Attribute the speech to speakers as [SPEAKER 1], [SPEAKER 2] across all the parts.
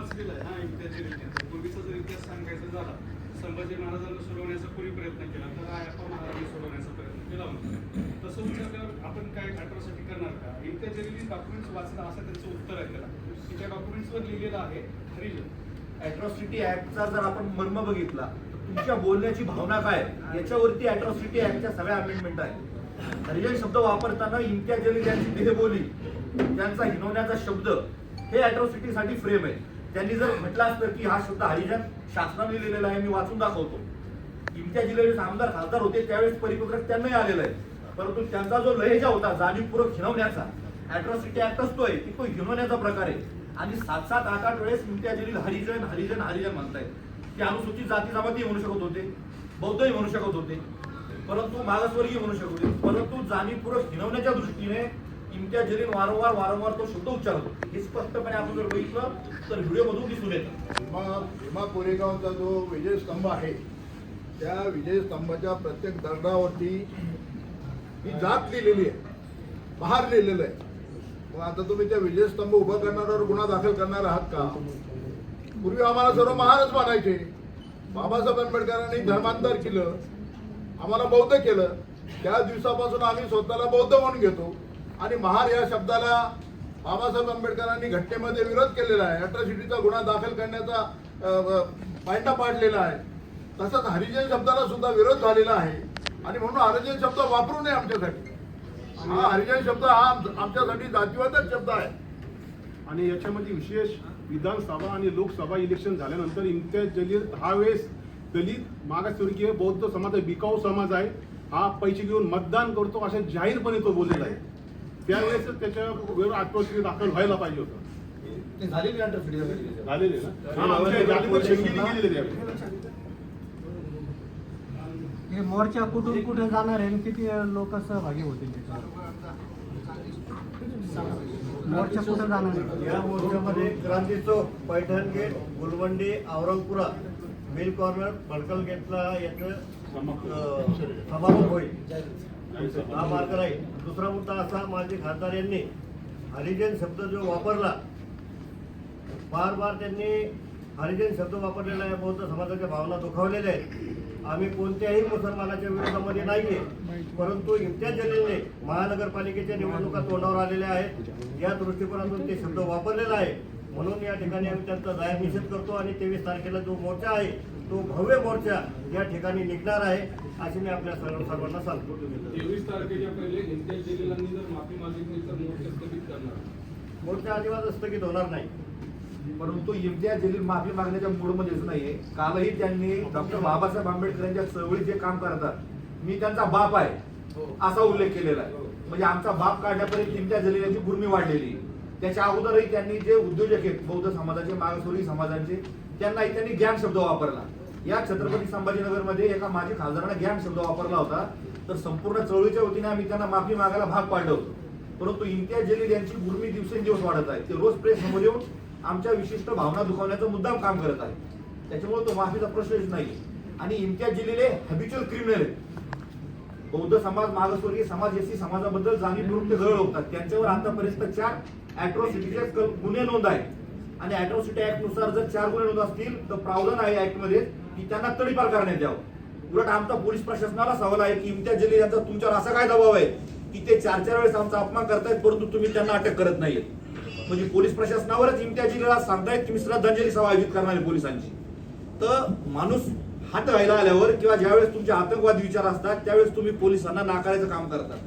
[SPEAKER 1] वाचलेला आहे. हा इतिहास इतिहास. पूर्वीचा जर इतिहास सांगायचा झाला संभाजी महाराजांना सोडवण्याचा कोणी प्रयत्न केला? तर रायप्पा महाराजांनी सोडवण्याचा प्रयत्न केला होता. तसं विचार आपण काय अॅट्रॉसिटी करणार का? इम्तियाज जलील डॉक्युमेंट्स वाचलं असं त्यांचं उत्तर आहे त्याला. की त्या डॉक्युमेंट्सवर लिहिलेलं आहे हरिजन
[SPEAKER 2] अॅट्रॉसिटी ऍक्टचा जर आपण मर्म बघितला तर तुमच्या बोलण्याची भावना काय आहे? याच्यावरती अॅट्रॉसिटी ऍक्टच्या सगळ्या अमेंडमेंट आहेत. हरिजन शब्द वापरताना इम्तियाज जलील यांची देहबोली त्यांचा हिनवण्याचा शब्द हे अॅट्रॉसिटीसाठी फ्रेम आहे. त्यांनी जर म्हटलं असतं की हा शब्द हरिजन शासनाने लिहिलेला आहे मी वाचून दाखवतो. इमत्या जिल्ह्याचे आमदार खासदार होते त्यावेळेस परिपत्रक त्यांनाही आलेलं आहे. परंतु त्यांचा जो लहेजा होता जाणीवपूर्वक हिणवण्याचा अॅट्रॉसिटी ऍक्ट असतोय की तो हिणवण्याचा प्रकार आहे. आणि सात सात आठ आठ वेळेस इमत्या जलील हरिजन हरिजन हरिजन म्हणतायत. ते अनुसूचित जाती जमाती म्हणू शकत होते बौद्धही म्हणू शकत होते. परंतु मागासवर्गीय म्हणू शकत होते. परंतु जाणीवपूर्वक हिणवण्याच्या दृष्टीने इम्तियाज जलील वारंवार वारंवार तो शब्द उच्चारतो. हे स्पष्टपणे आपण जर बघितलं तर व्हिडिओ मधून दिसून येतं.
[SPEAKER 3] भीमा भीमा कोरेगावचा जो विजय स्तंभ आहे त्या विजय स्तंभाच्या प्रत्येक दगडावरती ही जात लिहिलेली आहे. बाहेर लिहिलेलं आहे. मग आता तुम्ही त्या विजय स्तंभ उभं करणाऱ्यावर गुन्हा दाखल करणार आहात का? पूर्वी आम्हाला सर्व महानच मानायचे. बाबासाहेब आंबेडकरांनी धर्मांतर केलं आम्हाला बौद्ध केलं. त्या दिवसापासून आम्ही स्वतःला बौद्ध म्हणून घेतो. आणि महार या शब्दाला बाबासाहेब आंबेडकरांनी घटनेमध्ये विरोध केलेला आहे. अट्रॉसिटीचा गुन्हा दाखल करण्याचा पायंडा पाडलेला आहे. तसंच हरिजन शब्दाला सुद्धा विरोध झालेला आहे. आणि म्हणून हरिजन शब्द वापरू नये आमच्यासाठी. हा हरिजन शब्द हा आमच्यासाठी जातीवादच शब्द आहे.
[SPEAKER 4] आणि याच्यामध्ये विशेष विधानसभा आणि लोकसभा इलेक्शन झाल्यानंतर इम्तियाज जलील दहा वेळेस दलित मागासवर्गीय बौद्ध समाज आहे बिकाऊ समाज आहे. हा पैसे घेऊन मतदान करतो अशा जाहीरपणे तो बोललेला आहे. त्यावेळेस त्याच्या वेळ आत्महत्या दाखल व्हायला पाहिजे होतं.
[SPEAKER 2] ते झालेली अॅट्रॉसिटी
[SPEAKER 4] झालेले ना? हा.
[SPEAKER 5] हे मोर्चा कुठून कुठे जाणार आहे आणि किती लोक सहभागी होतील त्याच्यावर? मोर्चा कुठे जाणार आहे?
[SPEAKER 6] या मोर्चामध्ये Kranti Chowk Paithan gate Gulwandi Aurangpura mill corner Bhadkal गेटला याचं समारोप होईल. हा मार्ग राहील दुसरा मुद्दा असा माजी खासदार यांनी हरिजन शब्द जो वापरला बार बार त्यांनी हरिजन शब्द वापरलेला आहे बौद्ध समाजाच्या भावना दुखावलेल्या आहेत. आम्ही कोणत्याही मुसलमानाच्या विरोधामध्ये नाहीये परंतु इम्तियाज जलीलने महानगरपालिकेच्या निवडणुका तोंडावर आलेल्या आहेत. या दृष्टिकोनातून ते शब्द वापरलेला आहे. म्हणून या ठिकाणी आम्ही त्यांचा जाहीर निषेध करतो आणि तेवीस तारखेला जो मोर्चा आहे तो भव्य मोर्चा या ठिकाणी निघणार आहे अशी मी आपल्या सर्व सर्वांना सांगतो.
[SPEAKER 1] तेवीस तारखेच्या पहिले जर माफी मागितली तर मोर्चा स्थगित करणार.
[SPEAKER 6] मोर्चा अजिबात स्थगित होणार नाही.
[SPEAKER 2] परंतु इम्तियाज जलील माफी मागण्याच्या मूडमध्येच नाहीये. कालही त्यांनी डॉक्टर बाबासाहेब आंबेडकर यांच्या चळवळीत जे काम करतात मी त्यांचा बाप आहे असा उल्लेख केलेला आहे. म्हणजे आमचा बाप काढण्यापर्यंत इम्तियाज जलील यांची गुर्मी वाढलेली. त्याच्या अगोदरही त्यांनी जे उद्योजक आहेत बौद्ध समाजाचे मागासवर्गीय समाजांचे त्यांनाही त्यांनी ज्ञान शब्द वापरला. या छत्रपती संभाजीनगरमध्ये एका माजी खासदाराने ज्ञान शब्द वापरला होता. तर संपूर्ण चळवळीच्या वतीने आम्ही त्यांना माफी मागायला भाग पाडलं होतं. परंतु इम्तियाज जलील यांची गुर्मी दिवसेंदिवस वाढत आहे. ते रोज प्रेस समोर येऊन आमच्या विशिष्ट भावना दुखावण्याचा मुद्दाम काम करत आहे त्याच्यामुळे तो माफीचा प्रश्नच नाही. आणि इम्तियाज जलील हे हॅबिच्युअल क्रिमिनल आहेत. बौद्ध समाज मागासवर्गीय समाज एसी समाजाबद्दल जाणीवपूर्वक ते गळ होतात त्यांच्यावर आतापर्यंत चार अॅट्रॉसिटीचे गुन्हे नोंद आहे आणि अॅट्रॉसिटी ऍक्टनुसार जर चार गुन्हे नोंद असतील तर प्रावधान आहे ऍक्टमध्ये की त्यांना तडीपार करण्यात यावं. उलट आमचा पोलीस प्रशासनाला सवाल आहे की इम्तियाज जलील यांचा तुमच्यावर असा काय दबाव आहे की ते चार चार वेळेस आमचा अपमान करतायत परंतु तुम्ही त्यांना अटक करत नाहीये म्हणजे पोलीस प्रशासनावरच इम्तियाज जलीलला सांगतायत की मी श्रद्धांजली सभा आयोजित करणार आहे पोलिसांची. तर माणूस हात व्हायला आल्यावर किंवा ज्यावेळेस तुमचे आतंकवादी विचार असतात त्यावेळेस तुम्ही पोलिसांना नाकारायचं काम करतात.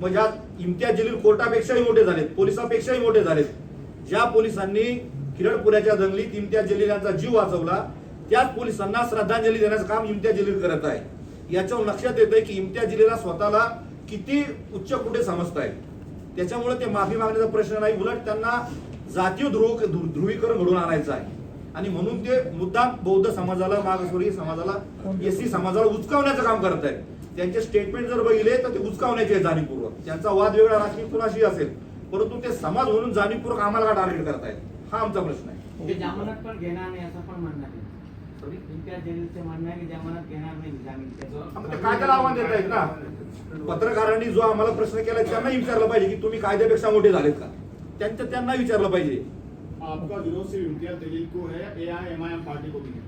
[SPEAKER 2] म्हणजे मग ज्या इम्तियाज जलील कोर्टापेक्षाही मोठे झालेत पोलिसांपेक्षाही मोठे झालेत. ज्या पोलिसांनी किरणपुऱ्याच्या जंगलीत इम्तियाज जलील यांचा जीव वाचवला त्याच पोलिसांना श्रद्धांजली देण्याचं काम इम्तियाज जलील करत आहे. याच्यावर लक्षात येतंय की इम्तियाज जलीला स्वतःला किती उच्च कुठे समजताय त्याच्यामुळे ते माफी मागण्याचा प्रश्न नाही उलट त्यांना जातीय ध्रुव ध्रुवीकरण घडून आणायचं आहे. आणि म्हणून ते मुद्दाम बौद्ध समाजाला मागासवर्गीय समाजाला एससी समाजाला उचकावण्याचं काम करत आहेत. त्यांचे स्टेटमेंट जर बघितले तर ते उचकावण्याचे आहे जाणीवपूर्वक. त्यांचा वाद वेगळा राजकीय कुणाशी असेल परंतु ते समाज म्हणून जाणीवपूर्वक आम्हाला का टार्गेट करतायत? हा आमचा प्रश्न आहे.
[SPEAKER 7] म्हणणं आहे की जमानत घेणार नाही जामीन त्याचं
[SPEAKER 2] आव्हान देत आहेत ना? पत्रकारांनी जो आम्हाला प्रश्न केला त्यांना विचारलं पाहिजे की तुम्ही कायद्यापेक्षा मोठे झालेत का? त्यांच्या त्यांना विचारलं पाहिजे.
[SPEAKER 4] आपका विरोध सिर्फ इम्तियाज जलील को है A I M I M party को भी है।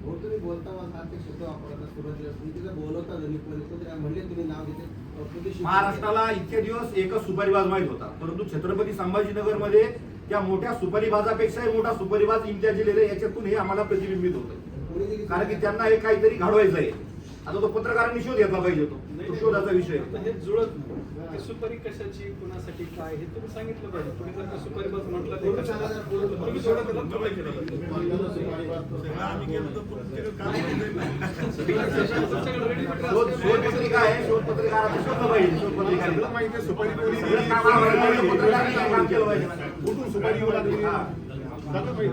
[SPEAKER 8] हो। बोलता सारखे शब्द वापरता तिथं बोलवता म्हणले तुम्ही नाव घेते
[SPEAKER 2] महाराष्ट्राला इतके दिवस एकच सुपारीबाज माहीत होता परंतु छत्रपती संभाजीनगरमध्ये त्या मोठ्या सुपारीबाजापेक्षाही मोठा दिलेला आहे, याच्यातून हे आम्हाला प्रतिबिंबित होतं. कारण की त्यांना हे काहीतरी घडवायचं आहे आता तो पत्रकारांनी शोध घेतला पाहिजे तो. तो शोधाचा विषय
[SPEAKER 1] हे जुळत नाही. सुपारी कशाची कुणासाठी काय हे तुम्ही सांगितलं पाहिजे. तुम्ही जर म्हटलं. तुम्ही थोडं त्याला तुला केलं पाहिजे. तुमच्याकडे ready made
[SPEAKER 2] शोध शोध पत्रिका आहे. शोध पत्रिका आता शोधलं
[SPEAKER 4] माहिती सुपारी
[SPEAKER 2] पत्रकारांनी काम केलं पाहिजे.
[SPEAKER 4] कुठून सुपारी येऊ लागली
[SPEAKER 2] हा.
[SPEAKER 8] आम्हाला माहीत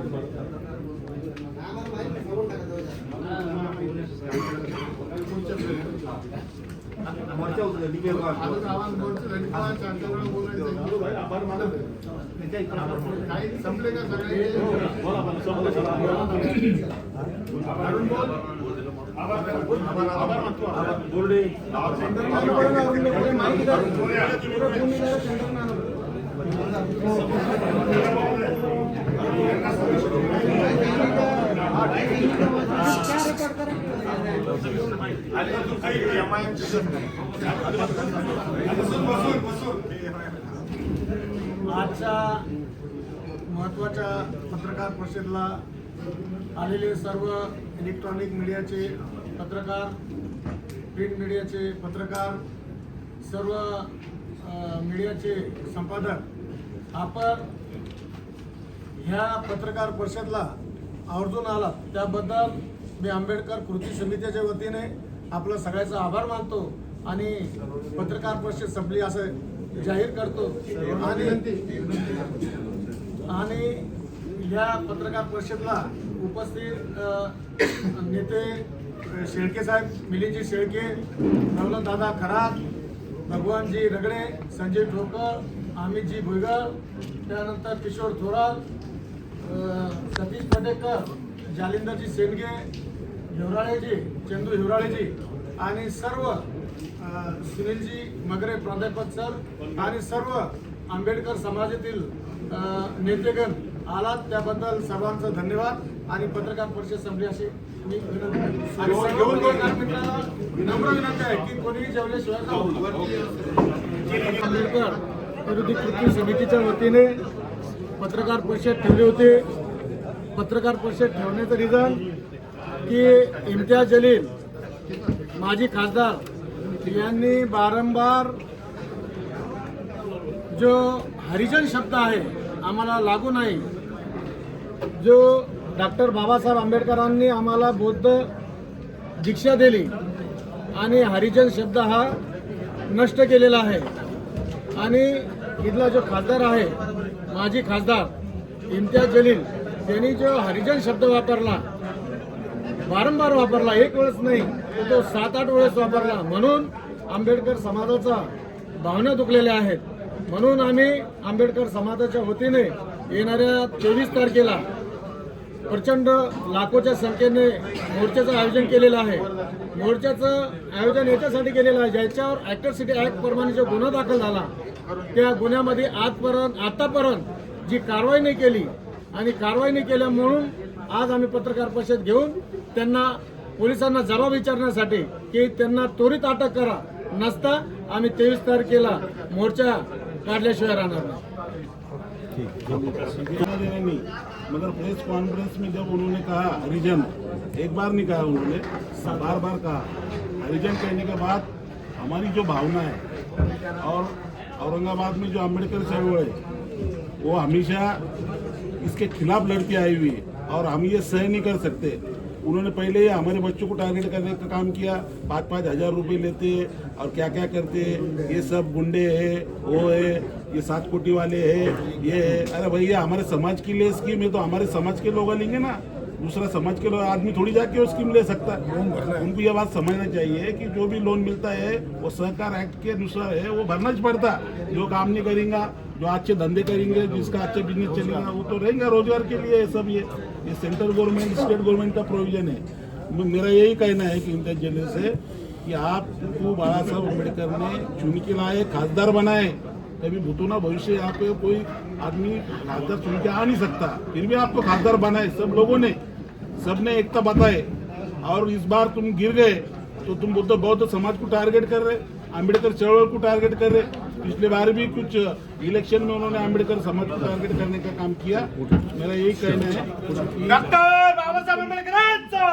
[SPEAKER 4] आभार.
[SPEAKER 2] बोर्डे.
[SPEAKER 9] आजच्या महत्त्वाच्या पत्रकार परिषदेला आलेले सर्व इलेक्ट्रॉनिक मीडियाचे पत्रकार प्रिंट मीडियाचे पत्रकार सर्व मीडियाचे संपादक आपण ह्या पत्रकार परिषदला आवर्जून आला. त्याबद्दल मी आंबेडकर कृती समितीच्या वतीने आपलं सगळ्याचा आभार मानतो आणि पत्रकार परिषद संपली असं जाहीर करतो. आणि आणि पत्रकार परिषदला उपस्थित नेते शेळके साहेब मिलिंदजी शेळके दादा खरात भगवानजी रगडे संजय ठोकर अमितजी भुईगळ त्यानंतर किशोर थोरात सतीश पटेकर जालिंदरजी सेंडगे हिवराळेजी चंदू हिवराळेजी आणि सर्व सुनीलजी मगरे प्राध्यापक सर आणि सर्व आंबेडकर समाजातील नेतेगण आलात. त्याबद्दल सर्वांचं धन्यवाद आणि पत्रकार परिषद संपली अशी मी विनंती विनम्र आहे की कोणीही जेवल्याशिवाय नये. आंबेडकर विरोधी कृती समितीच्या वतीने पत्रकार परिषद ठेवली होती. पत्रकार परिषद ठेवण्याचं रिझन की इम्तियाज जलील माजी खासदार यांनी वारंवार जो हरिजन शब्द आहे आम्हाला लागू नाही. जो डॉक्टर बाबासाहेब आंबेडकरांनी आम्हाला बौद्ध दीक्षा दिली आणि हरिजन शब्द हा नष्ट केलेला आहे. आणि इथला जो खासदार आहे माजी खासदार इम्तियाज जलील त्यांनी जो हरिजन शब्द वापरला वारंवार वापरला एक वेळेस नाही तर तो सात आठ वेळेस वापरला. म्हणून आंबेडकर समाजाचा भावना दुखलेल्या आहेत. म्हणून आम्ही आंबेडकर समाजाच्या वतीने येणाऱ्या तेवीस तारखेला प्रचंड लाखोच्या संख्येने मोर्चाचं आयोजन केलेलं आहे. मोर्चाचं आयोजन याच्यासाठी केलेलं आहे ज्याच्यावर ॲक्टरसिटी ॲक्ट प्रमाणे जो गुन्हा दाखल झाला त्या गुन्ह्यामध्ये आजपर्यंत आतापर्यंत जी कारवाई नाही केली आणि कारवाई नाही केल्या म्हणून आज आम्ही पत्रकार परिषद घेऊन त्यांना पोलिसांना जबाब विचारण्यासाठी की त्यांना त्वरित अटक करा. नसता आम्ही तेवीस तारखेला मोर्चा काढल्याशिवाय राहणार नाही
[SPEAKER 10] नहीं. मगर प्रेस कॉन्फ्रेंस में जब उन्होंने कहा हरिजन एक बार नहीं कहा उन्होंने बार बार कहा। हरिजन कहने के बाद हमारी जो भावना है और औरंगाबाद में जो अंबेडकर चळवळ है वो हमेशा इसके खिलाफ लड़के आई हुई है और हम ये सह नहीं कर सकते। उन्होंने पहले ही हमारे बच्चों को टारगेट करने का काम किया, पाँच पाँच हज़ार रुपये लेते और क्या क्या करते ये सब गुंडे है, वो है, ये सात कोटी वाले है, ये है। अरे भैया, हमारे समाज के लिए स्कीम है तो हमारे समाज के लोग लेंगे ना। दूसरा समाज के आदमी थोड़ी जाके वो स्कीम ले सकता है। उनको ये बात समझना चाहिए कि जो भी लोन मिलता है वो सहकार एक्ट के अनुसार है वो भरना ही पड़ता है। जो काम नहीं करेगा जो अच्छे धंधे करेंगे जिसका अच्छा बिज़नेस चलेगा वो तो रहेगा रोज़गार के लिए सब ये। ये सेंट्रल गवर्नमेंट स्टेट गवर्नमेंट का प्रोविज़न है। मेरा यही कहना है कि जलील से कि आपको बाला साहब अंबेडकर ने चुन के लाए खासदार बनाए। कभी भूतो ना भविष्य यहाँ पे कोई आदमी खासदार चुन के आ नहीं सकता। फिर भी आपको खासदार बनाए सब लोगों ने। सबने एकता बताए और इस बार तुम गिर गए तो तुम बुद्ध बौद्ध समाज को टारगेट कर रहे अम्बेडकर चळवळ को टारगेट कर रहे। पिछले बार भी कुछ इलेक्शन में उन्होंने अम्बेडकर समाज को टारगेट करने का काम किया। मेरा यही कहना है
[SPEAKER 9] डॉक्टर बाबासाहेब आंबेडकरांचा